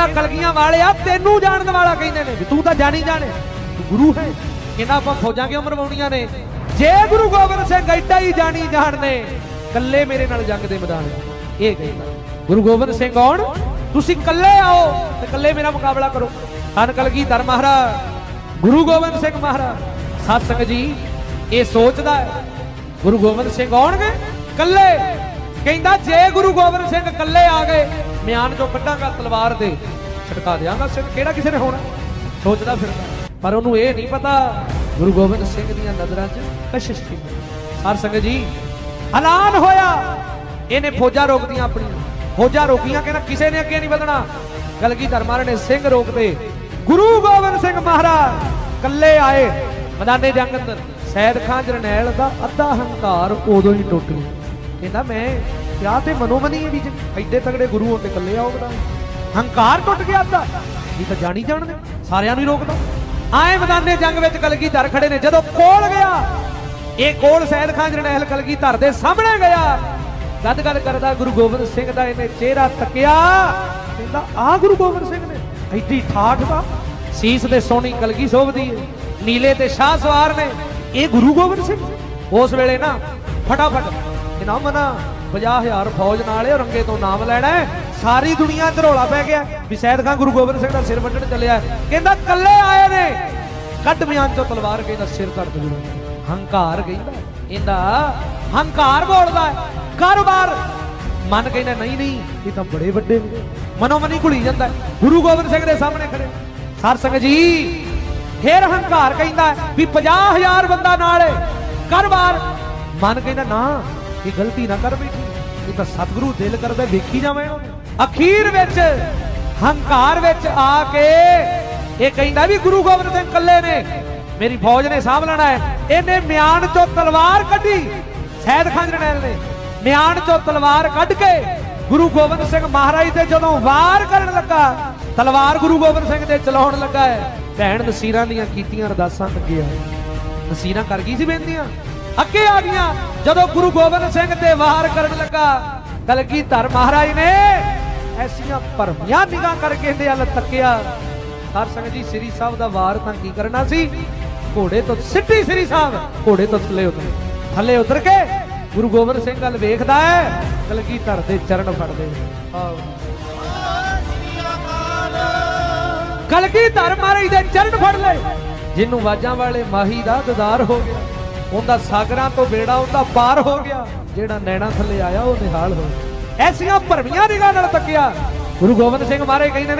ਕਹਿੰਦਾ ਕਲਗੀਆਂ ਵਾਲਿਆ, ਤੈਨੂੰ ਜਾਣਨ ਵਾਲਾ ਕਹਿੰਦੇ ਨੇ ਵੀ ਤੂੰ ਤਾਂ ਜਾਣੀ ਜਾਣੇ। ਗੁਰੂ ਹੈ। ਕਹਿੰਦਾ ਆਪਾਂ ਫੌਜਾਂ ਕਿਉਂ ਮਰਵਾਉਣੀਆਂ ਨੇ? ਜੇ ਗੁਰੂ ਗੋਬਿੰਦ ਸਿੰਘ ਐਡਾ ਹੀ ਜਾਣੀ ਜਾਣਦੇ ਕੱਲੇ ਮੇਰੇ ਨਾਲ ਜੰਗ ਦੇ ਮੈਦਾਨ ਇਹ ਕਹਿੰਦਾ ਗੁਰੂ ਗੋਬਿੰਦ ਸਿੰਘ ਆਉਣ ਤੁਸੀਂ ਕੱਲੇ ਆਓ ਤੇ ਕੱਲੇ ਮੇਰਾ ਮੁਕਾਬਲਾ ਕਰੋ। ਧੰਨ ਕਲਗੀਧਰ ਮਹਾਰਾਜ। ਗੁਰੂ ਗੋਬਿੰਦ ਸਿੰਘ ਮਹਾਰਾਜ ਸਤ ਸੰਗਤ ਜੀ, ਇਹ ਸੋਚਦਾ ਹੈ, ਗੁਰੂ ਗੋਬਿੰਦ ਸਿੰਘ ਆਉਣਗੇ? ਕੱਲੇ ਕਹਿੰਦਾ ਜੇ ਗੁਰੂ ਗੋਬਿੰਦ ਸਿੰਘ ਕੱਲੇ ਆ ਗਏ ਮਿਆਨ ਚੋਂ ਕੱਢਾਂਗਾ ਤਲਵਾਰ ਦੇ ਛਟਕਾ ਦਿਆਂਗਾ ਸਿਰ। ਕਿਹੜਾ ਕਿਸੇ ਨੇ ਹੋਣਾ? ਸੋਚਦਾ ਫਿਰਦਾ। ਪਰ ਉਹਨੂੰ ਇਹ ਨਹੀਂ ਪਤਾ ਗੁਰੂ ਗੋਬਿੰਦ ਸਿੰਘ ਦੀਆਂ ਨਜ਼ਰਾਂ 'ਚ ਕਸ਼ਿਸ਼ ਸੀ। ਹਰ ਸੰਗਤ ਜੀ, ਐਲਾਨ ਹੋਇਆ। ਇਹਨੇ ਫੌਜਾਂ ਰੋਕਦੀਆਂ ਆਪਣੀਆਂ। ਫੌਜਾਂ ਰੋਕੀਆਂ ਕਹਿੰਦਾ ਕਿਸੇ ਨੇ ਅੱਗੇ ਨਹੀਂ ਵਧਣਾ। ਗਲਗੀ ਮਹਾਰਾਜ ਨੇ ਸਿੰਘ ਰੋਕਦੇ ਗੁਰੂ ਗੋਬਿੰਦ ਸਿੰਘ ਮਹਾਰਾਜ ਕੱਲੇ ਆਏ। ਮੈਦਾਨੇ ਜੰਗ ਅੰਦਰ। ਸੈਦ ਖਾਨ ਜਰਨੈਲ ਦਾ ਅੱਧਾ ਹੰਕਾਰ ਉਦੋਂ ਹੀ ਟੁੱਟ ਗਿਆ। ਕਹਿੰਦਾ ਮੈਂ ਕਿਹਾ ਤੇ ਮਨੋਮਨੀ ਵੀ ਐਡੇ ਤਗੜੇ ਗੁਰੂ ਹੋਣ ਤੇ ਕੱਲੇ ਆਓ ਹੰਕਾਰ ਟੁੱਟ ਗਿਆ ਅੱਧਾ। ਇਹ ਤਾਂ ਜਾਣੀ ਜਾਣਦੇ, ਸਾਰਿਆਂ ਨੂੰ ਹੀ ਰੋਕਦਾ। ਆਏ ਮੈਦਾਨੇ ਜੰਗ ਵਿੱਚ ਕਲਗੀਧਰ ਖੜੇ ਨੇ, ਜਦੋਂ ਕੋਲ ਗਿਆ, ਇਹ ਕੋਲ ਸੈਦ ਖਾਨ ਜਰਨੈਲ ਕਲਗੀਧਰ ਦੇ ਸਾਹਮਣੇ ਗਿਆ। ਗੱਦ ਗੱਲ ਕਰਦਾ ਗੁਰੂ ਗੋਬਿੰਦ ਸਿੰਘ ਦਾ, ਇਹਨੇ ਚਿਹਰਾ ਤੱਕਿਆ, ਕਹਿੰਦਾ ਆ ਗੁਰੂ ਗੋਬਿੰਦ ਸਿੰਘ ਨੇ, ਐਡੀ ਠਾਠ ਦਾ ਸੀਸ ਦੇ ਸੋਹਣੀ ਕਲਗੀ ਸੋਭਦੀ ਏ, ਨੀਲੇ ਤੇ ਸ਼ਾਹ ਸਵਾਰ ਨੇ। ਇਹ ਗੁਰੂ ਗੋਬਿੰਦ ਸਿੰਘ ਉਸ ਵੇਲੇ ਨਾ, ਫਟਾਫਟ ਇਨਾਮ ਮਨਾ 50000 ਫੌਜ ਨਾਲ ਇਹ ਰੰਗੇ ਤੋਂ ਨਾਮ ਲੈਣਾ ਸਾਰੀ ਦੁਨੀਆ 'ਚ ਰੌਲਾ ਪੈ ਗਿਆ। ਵੀ ਸੈਦ ਖਾਨ ਗੁਰੂ ਗੋਬਿੰਦ ਸਿੰਘ ਦਾ ਸਿਰ ਵੱਢਣ ਚੱਲਿਆ ਕਹਿੰਦਾ ਕੱਲੇ ਆਏ ਨੇ। ਕੱਢ ਮਿਆਨ ਚੋਂ ਤਲਵਾਰ ਕਹਿੰਦਾ ਸਿਰ ਕੱਢ ਦੇ ਹੰਕਾਰ ਕਹਿੰਦਾ ਇਹਦਾ ਹੰਕਾਰ ਬੋਲਦਾ ਕਾਰੋਬਾਰ। ਮਨ ਕਹਿੰਦਾ, ਨਹੀਂ ਨਹੀਂ, ਇਹ ਤਾਂ ਬੜੇ ਵੱਡੇ ਨੇ। ਮਨੋ ਮਨੀ ਘੁਲੀ ਜਾਂਦਾ ਗੁਰੂ ਗੋਬਿੰਦ ਸਿੰਘ ਦੇ ਸਾਹਮਣੇ ਖੜੇ। ਸਰ ਸੰਗਤ ਜੀ, ਫੇਰ ਹੰਕਾਰ ਕਹਿੰਦਾ ਹੈ ਵੀ 50000 ਬੰਦਾ ਨਾਲ ਹੈ। ਕਾਰੋਬਾਰ। ਮਨ ਕਹਿੰਦਾ, ਨਾ ਇਹ ਗਲਤੀ ਨਾ ਕਰ ਬੈਠੀ ਇਹ ਤਾਂ ਸਤਿਗੁਰੂ ਦਿਲ ਕਰਦਾ ਵੇਖੀ ਜਾਵਾਂ ਅਖੀਰ ਵਿੱਚ, ਹੰਕਾਰ ਵਿੱਚ ਆ ਕੇ ਇਹ ਕਹਿੰਦਾ ਵੀ ਗੁਰੂ ਗੋਬਿੰਦ ਸਿੰਘ ਇਕੱਲੇ ਨੇ, ਮੇਰੀ ਫੌਜ ਨੇ ਸਾਂਭ ਲੈਣਾ ਹੈ। ਇਹਨੇ ਮਿਆਨ ਚੋਂ ਤਲਵਾਰ ਕੱਢੀ, ਸੈਦ ਖਾਨ ਜਰਨੈਲ ਨੇ। ਮਿਆਨ ਚੋਂ ਤਲਵਾਰ ਕੱਢ ਕੇ ਗੁਰੂ ਗੋਬਿੰਦ ਸਿੰਘ ਮਹਾਰਾਜ ਤੇ ਜਦੋਂ ਵਾਰ ਕਰਨ ਲੱਗਾ, ਤਲਵਾਰ ਗੁਰੂ ਗੋਬਿੰਦ ਸਿੰਘ ਦੇ ਚਲਾਉਣ ਲੱਗਾ ਹੈ। ਭੈਣ ਨਸੀਰਾਂ ਦੀਆਂ ਕੀਤੀਆਂ ਅਰਦਾਸਾਂ ਲੱਗੀਆਂ ਨਸੀਰਾਂ ਕਰ ਗਈ ਸੀ ਬੇਨਤੀਆਂ? ਅੱਗੇ ਆ ਗਈਆਂ। ਜਦੋਂ ਗੁਰੂ ਗੋਬਿੰਦ ਸਿੰਘ ਤੇ ਵਾਰ ਕਰਨ ਲੱਗਾ, ਕਲਗੀਧਰ ਮਹਾਰਾਜ ਨੇ ਐਸੀਆਂ ਭਰਮੀਆਂ ਨਿਗਾਹ ਕਰਕੇ ਇਹਦੇ ਵੱਲ ਤੱਕਿਆ। ਹਰ ਸੰਗਤ ਜੀ ਸ੍ਰੀ ਸਾਹਿਬ ਦਾ ਵਾਰ ਤਾਂ ਕੀ ਕਰਨਾ ਸੀ? ਘੋੜੇ ਤੋਂ ਸਿੱਧੀ ਸ੍ਰੀ ਸਾਹਿਬ, ਘੋੜੇ ਤੋਂ ਥੱਲੇ ਉਤਰ ਥੱਲੇ ਉਤਰ ਕੇ ਗੁਰੂ ਗੋਬਿੰਦ ਸਿੰਘ ਵੱਲ ਵੇਖਦਾ ਹੈ, ਕਲਗੀਧਰ ਦੇ ਚਰਨ ਫੜਦੇ ਆਓ। ਕਲਗੀਧਰ ਮਹਾਰਾਜ ਦੇ ਚਰਨ ਫੜ ਲਏ, ਜਿਹਨੂੰ ਵਾਜਾਂ ਵਾਲੇ ਮਾਹੀ ਦਾ ਦਦਾਰ ਹੋ ਗਿਆ। ਉਹਦਾ ਸਾਗਰਾਂ ਤੋਂ ਬੇੜਾ ਉਹਦਾ ਪਾਰ ਹੋ ਗਿਆ। ਜਿਹੜਾ ਨੈਣਾ ਥੱਲੇ ਆਇਆ, ਉਹ ਨਿਹਾਲ ਹੋ ਗਿਆ। ਐਸੀਆਂ ਭਰਮੀਆਂ ਨਿਗਾਹ ਨਾਲ ਤੱਕਿਆ। ਗੁਰੂ ਗੋਬਿੰਦ ਸਿੰਘ ਮਹਾਰਾਜ ਕਹਿੰਦੇ ਨੇ